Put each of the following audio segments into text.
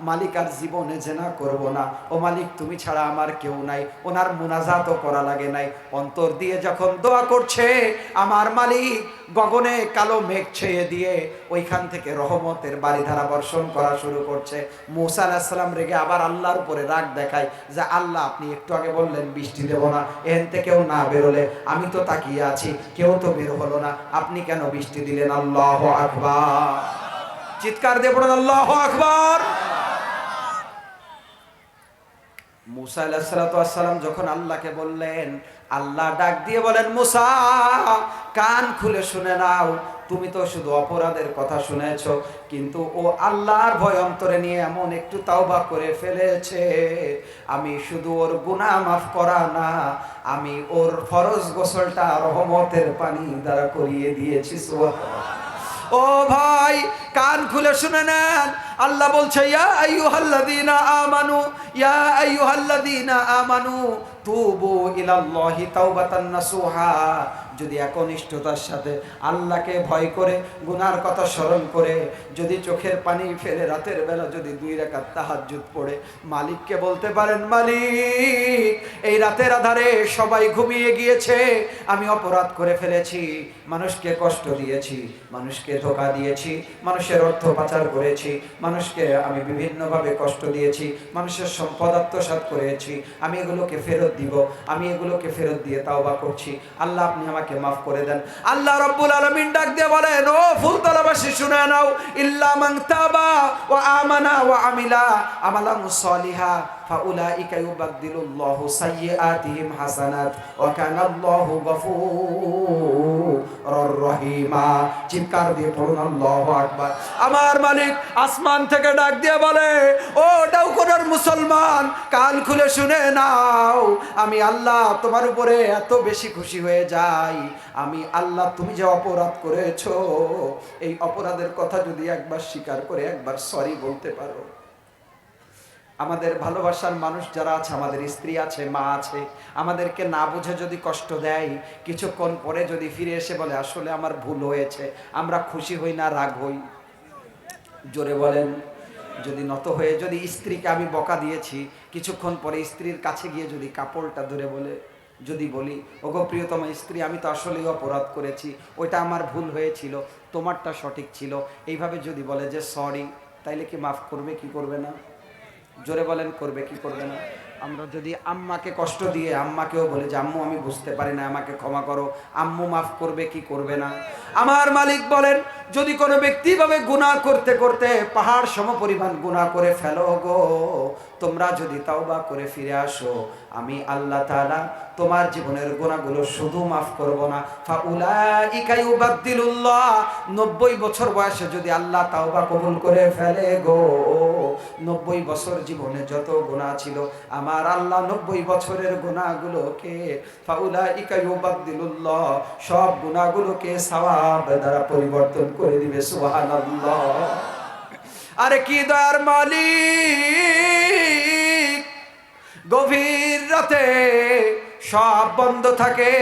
মালিক আর জীবনে জেনা করব না। ও মালিক, তুমি ছাড়া আমার কেউ নাই। ওনার মুনাজাতও করা লাগে নাই। অন্তর দিয়ে যখন দোয়া করছে, আমার মালিক গগনে কালো মেঘ ছেয়ে দিয়ে ওইখান থেকে রহমতের বাড়িধারা বর্ষণ করা শুরু করছে। মুসা আলাহিসাল্লাম রেগে আবার আল্লাহর উপরে রাগ দেখায় যে, আল্লাহ, আপনি একটু আগে বললেন বৃষ্টি দেব না। এখান থেকেও না বেরোলে আমি তো তাকিয়ে আছি। কেউ তো বের হলো না। আপনি কেন বৃষ্টি দিলেন? আল্লাহ আকবার। চিৎকার দিয়ে পড়েন আল্লাহ আকবার। মুসা আলাহিসাল্লাম যখন আল্লাহকে বললেন, আল্লাহ ডাক দিয়ে বলেন, মুসা, কান খুলে শুনে নাও। তুমি তো শুধু অপরাধের কথা শুনেছ, কিন্তু ও আল্লাহর ভয় অন্তরে নিয়ে এমন একটু তাওবা করে ফেলেছে। আমি শুধু ওর গুনাহ মাফ করা না, আমি ওর ফরজ গোসলটা রহমতের পানি দ্বারা করিয়ে দিয়েছি ও ভাই কান খুলে শুনে নেন। আল্লাহ বলছে, ইয়া আইয়ুহাল্লাযীনা আমানু, ইয়া আইয়ুহাল্লাযীনা আমানু, তুবু ইলাল্লাহি তাওবাতান নাসুহা। যদি একনিষ্ঠতার সাথে আল্লাহকে ভয় করে, গুনার কথা স্মরণ করে, যদি চোখের পানি ফেলে, রাতের বেলা যদি দুই রাকাত তাহাজ্জুদ পড়ে, মালিককে বলতে পারেন, মালিক, এই রাতের আধারে সবাই ঘুমিয়ে গিয়েছে, আমি অপরাধ করে ফেলেছি, মানুষকে কষ্ট দিয়েছি, মানুষকে ধোকা দিয়েছি মানুষের অর্থ পাচার করেছি, মানুষকে আমি বিভিন্নভাবে কষ্ট দিয়েছি, মানুষের সম্পদ আত্মসাৎ করেছি, আমি এগুলোকে ফেরত দিব, আমি এগুলোকে ফেরত দিয়ে তাওবা করছি। আল্লাহ, আপনি আমাকে মাফ করে দেন। আল্লাহ রব্বুল আলামিন ডাক দিয়ে বলেন, ও ফুলতলাবাসী, শুনে নাও, ইল্লা মান তাবা ওয়া আমানা ওয়া আমিলা আমালান সালিহা, ফাউলাইকা ইউবাদদিলুল্লাহু সাইয়্যাতিহিম হাসানাত ওয়া কানা আল্লাহু গফুরুর রহিমা। চিৎকার দিয়ে পড়ুন, আল্লাহু আকবার। আমার মালিক আসমান থেকে ডাক দিয়ে বলে, ও ডাউকোনার মুসলমান, কান খুলে শুনে নাও, আমি আল্লাহ তোমার উপরে এত বেশি খুশি হয়ে যাই। আমি আল্লাহ, তুমি যে অপরাধ করেছ, এই অপরাধের কথা যদি একবার স্বীকার করে একবার সরি বলতে পারো। আমাদের ভালোবাসার মানুষ যারা আছে, আমাদের স্ত্রী আছে, মা আছে, আমাদেরকে না বুঝে যদি কষ্ট দেয়, কিছুক্ষণ পরে যদি ফিরে এসে বলে, আসলে আমার ভুল হয়েছে, আমরা খুশি হই না, রাগ হই। জোরে বলেন, যদি নত হয়ে, যদি স্ত্রীকে আমি বকা দিয়েছি, কিছুক্ষণ পরে স্ত্রীর কাছে গিয়ে যদি কাপড়টা ধরে বলে, যদি বলি, ওগো প্রিয়তম স্ত্রী, আমি তো আসলেই অপরাধ করেছি, ওইটা আমার ভুল হয়েছিল, তোমারটা সঠিক ছিল। এইভাবে যদি বলে যে, সরি, তাইলে কি মাফ করবে, কি করবে না? জোরে বলেন, করবে, কি করবে না? আমরা যদি আম্মাকে কষ্ট দিয়ে আম্মাকেও বলে যে, আম্মু, আমি বুঝতে পারি না, আমাকে ক্ষমা করো। আম্মু মাফ করবে, কি করবে না? আমার মালিক বলেন, যদি কোনো ব্যক্তি ভাবে গুনাহ করতে করতে পাহাড় সমপরিমাণ গুনাহ করে ফেলো গো, তোমরা যদি তাওবা করে ফিরে আসো, আমি আল্লাহ তাআলা তোমার জীবনের গুণাগুলো শুধু মাফ করব না। ফাউলাইকা ইউবাদদিলুল্লাহ 90 বছর বয়সে যদি আল্লাহ তাওবা কবুল করে ফেলে গো, নব্বই বছর জীবনে যত গুণা ছিল, আমার আল্লাহ নব্বই বছরের গুণাগুলোকে ফাউলা ফাউলাইকা ইউবাদদিলুল্লাহ, সব গুণাগুলোকে সওয়াব দ্বারা পরিবর্তন করে দিবে, সুবহানাল্লাহ। আরে কি দয়ার মালিক? গভীর রাতে সব বন্ধ থাকে,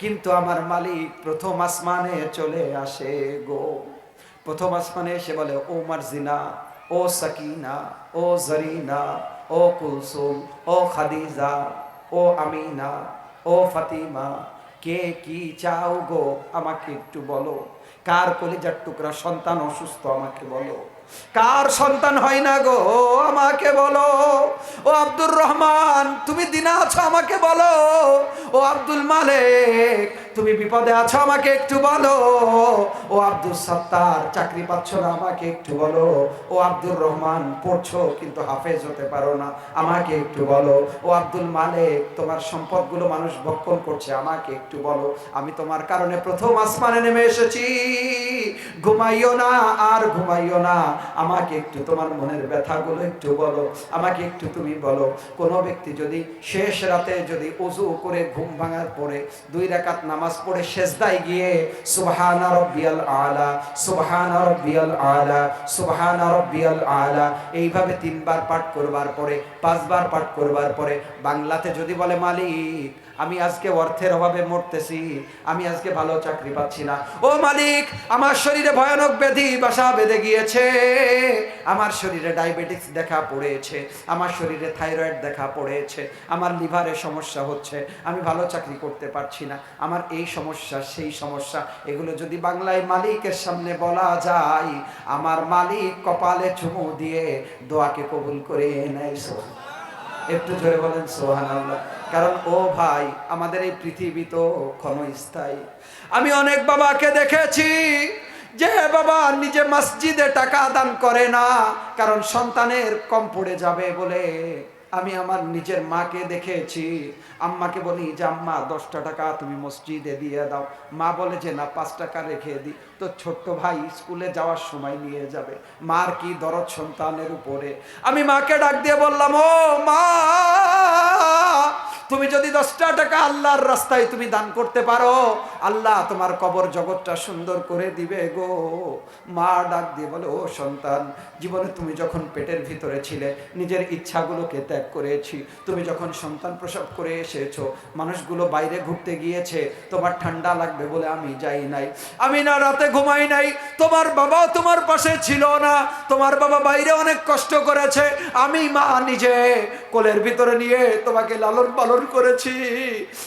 কিন্তু আমার মালিক প্রথম আসমানে চলে আসে গো। প্রথম আসমানে এসে বলে, ও মার্জিনা, ও সাকিনা, ও জরিনা ও কুলসুম, ও খাদিজা, ও আমিনা, ও ফাতিমা, কে কি চাও গো আমাকে একটু বলো? কার কলিজার টুকরা সন্তান অসুস্থ আমাকে বলো? কার সন্তান হয় না গো আমাকে বলো? ও আব্দুর রহমান, তুমি দিনা আছো আমাকে বলো? ও আব্দুল মালিক তুমি বিপদে আছো, আমাকে একটু বলো। ও আব্দুল সত্তার, চাকরি পাচ্ছ না, আমাকে একটু বলো। ও আব্দুর রহমান, পড়ছো, কিন্তু হাফেজ হতে পারো না, আমাকে একটু বলো। ও আব্দুল মালিক, তোমার সম্পদগুলো মানুষ ভক্ষণ করছে, আমাকে একটু বলো। আমি তোমার কারণে প্রথম আসমানে নেমে এসেছি। ঘুমাইও না, আর ঘুমাইও না, আমাকে একটু তোমার মনের ব্যথাগুলো একটু বলো, আমাকে একটু তুমি বলো। কোনো ব্যক্তি যদি শেষ রাতে যদি অজু করে ঘুম ভাঙার পরে দুই রাকাত নামাজ পড়ে শেষদায় গিয়ে সুবহানা রব্বিয়াল আলা, সুবহানা রব্বিয়াল আলা, সুবহানা রব্বিয়াল আলা। এইভাবে তিনবার পাঠ করবার পরে, পাঁচবার পাঠ করবার পরে, বাংলাতে যদি বলে, মালিক, আমি আজকে অর্থের অভাবে মরতেছি, আমি আজকে ভালো চাকরি পাচ্ছি না। ও মালিক, আমার শরীরে ভয়ানক ব্যাধি, বাসা বেঁধে গিয়েছে। আমার শরীরে ডায়াবেটিক্স দেখা পড়েছে। আমার শরীরে থাইরয়েড দেখা পড়েছে। আমার লিভারে সমস্যা হচ্ছে। আমি ভালো চাকরি করতে পারছি না। আমার এই সমস্যা, সেই সমস্যা। এগুলো যদি বাংলায় মালিকের সামনে বলা যায়, আমার মালিক কপালে চুমু দিয়ে দোয়াকে কবুল করে নেয়। একটু জোরে বলেন সোহান আল্লাহ কারণ, ও ভাই, আমাদের এই পৃথিবী তো ক্ষণস্থায়ী। আমি অনেক বাবাকে দেখেছি যে বাবা নিজে মসজিদে টাকা দান করে না, কারণ সন্তানের কম পড়ে যাবে বলে। আমি আমার নিজের মাকে দেখেছি। আম্মাকে বলি, যে আম্মা, দশটা টাকা তুমি মসজিদে দিয়ে দাও। মা বলে, যে না, পাঁচ টাকা রেখে দিই। তো ছোট্ট ভাই স্কুলে যাওয়ার সময় নিয়ে যাবে। মার কি দরদ সন্তানের উপরে? আমি মাকে ডাক দিয়ে বললাম, ও মা! তুমি যদি দশটা টাকা আল্লাহর রাস্তায় তুমি দান করতে পারো, আল্লাহ তোমার কবর জগৎটা সুন্দর করে দিবে গো। মা ডাক দিয়ে বলে, ও সন্তান, জীবনে তুমি যখন পেটের ভিতরে ছিলে, নিজের ইচ্ছাগুলোকে ত্যাগ করেছি। তুমি যখন সন্তান প্রসব করে এসেছ, মানুষগুলো বাইরে ঘুরতে গিয়েছে, তোমার ঠান্ডা লাগবে বলে আমি যাই নাই। আমি না রাতে ঘুমাই নাই। তোমার বাবা তোমার পাশে ছিল না। তোমার বাবা বাইরে অনেক কষ্ট করেছে। আমি মা নিজে কোলের ভিতরে নিয়ে তোমাকে লালন পালন করেছি।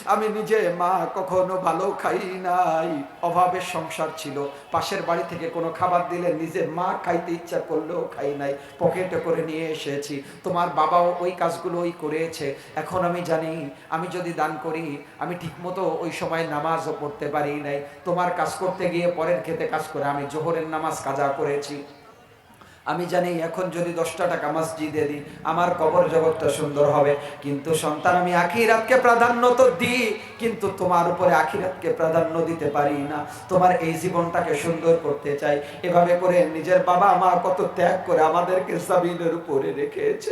আমি নিজে মা কখনো ভালো খাই নাই। অভাবের সংসার ছিল। পাশের বাড়ি থেকে কোনো খাবার দিলে নিজের মা খাইতে ইচ্ছা করলেও খাই নাই। পকেটে করে নিয়ে এসেছি। তোমার বাবাও ওই কাজগুলো ওই করেছে। এখন আমি জানি, আমি যদি দান করি, আমি ঠিকমতো ওই সময় নামাজও পড়তে পারি নাই। তোমার কাজ করতে গিয়ে পরের খেতে কাজ করে আমি জোহরের নামাজ কাজা করেছি। আমি জানি এখন যদি দশটা টাকা মসজিদে দিই, আমার কবর জগৎটা সুন্দর হবে। কিন্তু সন্তান, আমি আখিরাতকে প্রাধান্য তো দিই, কিন্তু তোমার উপরে আখিরাতকে প্রাধান্য দিতে পারি না। তোমার এই জীবনটাকে সুন্দর করতে চাই। এভাবে করে নিজের বাবা মা কত ত্যাগ করে আমাদেরকে জামিনের উপরে রেখেছে।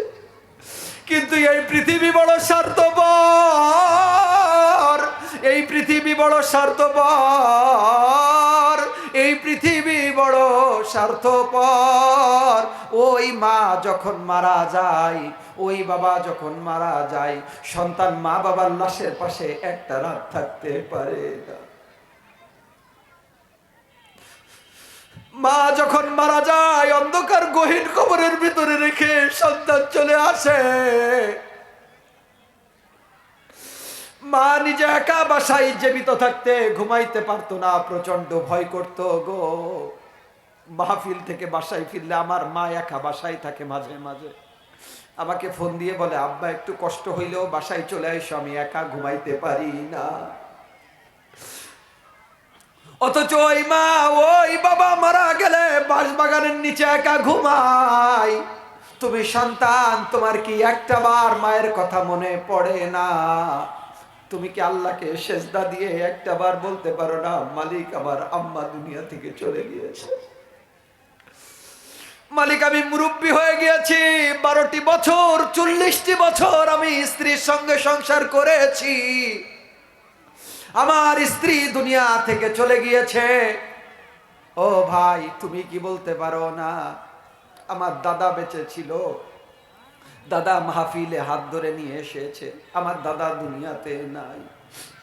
কিন্তু এই পৃথিবী বড় স্বার্থপর। এই পৃথিবী বড় স্বার্থপর। এই পৃথিবী বড় স্বার্থপর। ওই মা যখন মারা যায়, ওই বাবা যখন মারা যায়, সন্তান মা বাবার লাশের পাশে একটা রাত থাকতে পারে না। মা যখন মারা যায়, অন্ধকার গহীন কবরের ভিতরে রেখে সন্তান চলে আসে। মা নিজে একা বাসায় জীবিত থাকতে ঘুমাইতে পারতো না প্রচণ্ড ভয় করত গো। মাহফিল থেকে বাসায় ফিরলে আমার মা একা বাসায় থাকে মাঝে মাঝে। আমাকে ফোন দিয়ে বলে, আব্বা, একটু কষ্ট হইলেও বাসায় চলে এসো আমি একা ঘুমাইতে পারি না। অথচ ওই মা, ওই বাবা মারা গেলে বাঁশবাগানের নিচে একা ঘুমাই। তুমি সন্তান, তোমার কি একটা বার মায়ের কথা মনে পড়ে না? তুমি কি আল্লাহকে সেজদা দিয়ে একটা বার বলতে পারো, না, মালিক আমার আম্মা দুনিয়া থেকে চলে গিয়েছে। মালিক, আমি মুরব্বী হয়ে গিয়েছি, বারোটি বছর, চল্লিশটি বছর আমি স্ত্রীর সঙ্গে সংসার করেছি। আমার স্ত্রী দুনিয়া থেকে চলে গিয়েছে। ও ভাই, তুমি কি বলতে পারো না? আমার দাদা বেঁচে ছিল। দাদা মাহফিলে হাত ধরে নিয়ে এসেছে। আমার দাদা দুনিয়াতে নাই।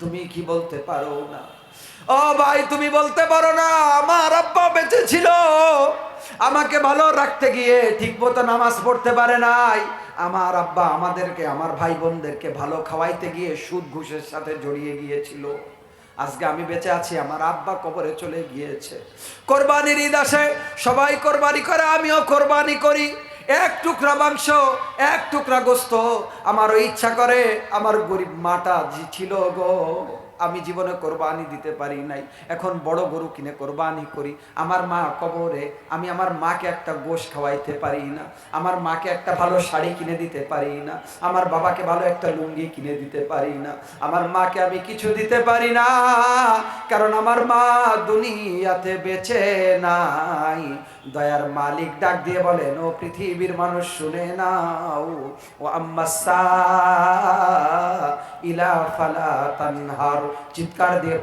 তুমি কি বলতে পারো না? ও ভাই, তুমি বলতে পারো না, আমার আব্বা বেঁচে ছিল। আমাকে ভালো রাখতে গিয়ে ঠিক মতো নামাজ পড়তে পারে নাই। আমার আব্বা আমাদেরকে, আমার ভাই বোনদেরকে ভালো খাওয়াইতে গিয়ে সুদ ঘুষের সাথে জড়িয়ে গিয়েছিল। আজকে আমি বেঁচে আছি, আমার আব্বা কবরে চলে গিয়েছে। কোরবানির ঈদ আসে, সবাই কোরবানি করে, আমিও কোরবানি করি। এক টুকরা মাংস, এক টুকরা গোস্ত। আমারও ইচ্ছা করে আমার গরিব মাটা ছিল গো, আমি জীবনে কোরবানি দিতে পারি নাই। এখন বড় গরু কিনে কোরবানি করি। আমার মা কবরে, আমি আমার মাকে একটা গোশ খাওয়াইতে পারি না। আমার মাকে একটা ভালো শাড়ি কিনে দিতে পারি না। আমার বাবাকে ভালো একটা লুঙ্গি কিনে দিতে পারি না। আমার মাকে আমি কিছু দিতে পারি না। কারণ আমার মা দুনিয়াতে বেঁচে নাই। দয়ার মালিক ডাক দিয়ে বলেন, ও পৃথিবীর মানুষ, শুনে নাও। ও আম্মাসা ইলা ফালা তানহার। চিৎকার দিয়ে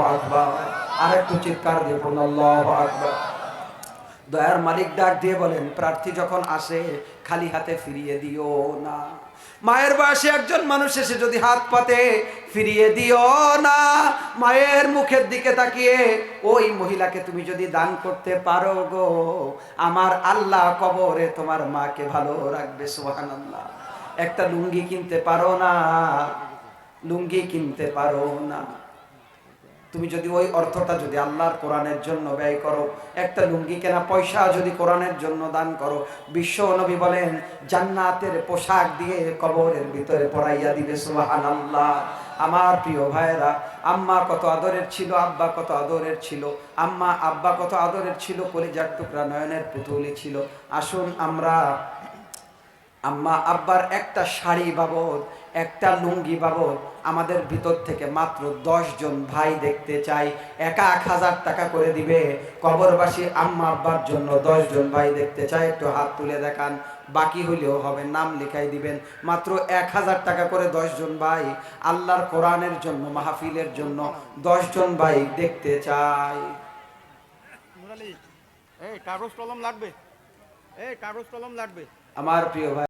আকবার। আর একটু চিৎকার দিয়ে আল্লাহু আকবার। দয়ার মালিক ডাক দিয়ে বলেন, প্রার্থী যখন আসে, খালি হাতে ফিরিয়ে দিও না। মায়ের বয়সে একজন মানুষ এসে যদি হাত পাতে, ফিরিয়ে দিও না। মায়ের মুখের দিকে তাকিয়ে, ওই মহিলাকে তুমি যদি দান করতে পারো গো, আমার আল্লাহ কবরে তোমার মাকে ভালো রাখবে সুহান আল্লাহ একটা লুঙ্গি কিনতে পারো না, লুঙ্গি কিনতে পারো না। তুমি যদি ওই অর্থটা যদি আল্লাহর কোরআনের জন্য ব্যয় করো, একটা লুঙ্গি কেনা পয়সা যদি কোরআনের জন্য দান করো, বিশ্ব নবী বলেন, জান্নাতের পোশাক দিয়ে কবরের ভিতরে পড়াইয়া দিবে সুবাহান আল্লাহ আমার প্রিয় ভাইরা আম্মা কত আদরের ছিল, আব্বা কত আদরের ছিল, আম্মা, আব্বা কত আদরের ছিল, কলিজার টুকরা নয়নের পুতুলি ছিল। আসুন আমরা আম্মা, আব্বার একটা শাড়ি বাবদ একটা লুঙ্গি বাবদ আমাদের ভিতর থেকে মাত্র দশ জন ভাই দেখতে চাই। একা এক হাজার টাকা করে দিবে। কবরবাসী আম্মা আব্বার জন্য দশ জন ভাই দেখতে চাই একটু হাত তুলে দেখান। বাকি হইলেও হবে। নাম লিখাই দিবেন। মাত্র এক হাজার টাকা করে দশ জন ভাই আল্লাহর কোরআনের জন্য মাহফিলের জন্য দশ জন ভাই দেখতে চাই এই কাগজ কলম লাগবে। এই কাগজ কলম লাগবে। আমার প্রিয় ভাই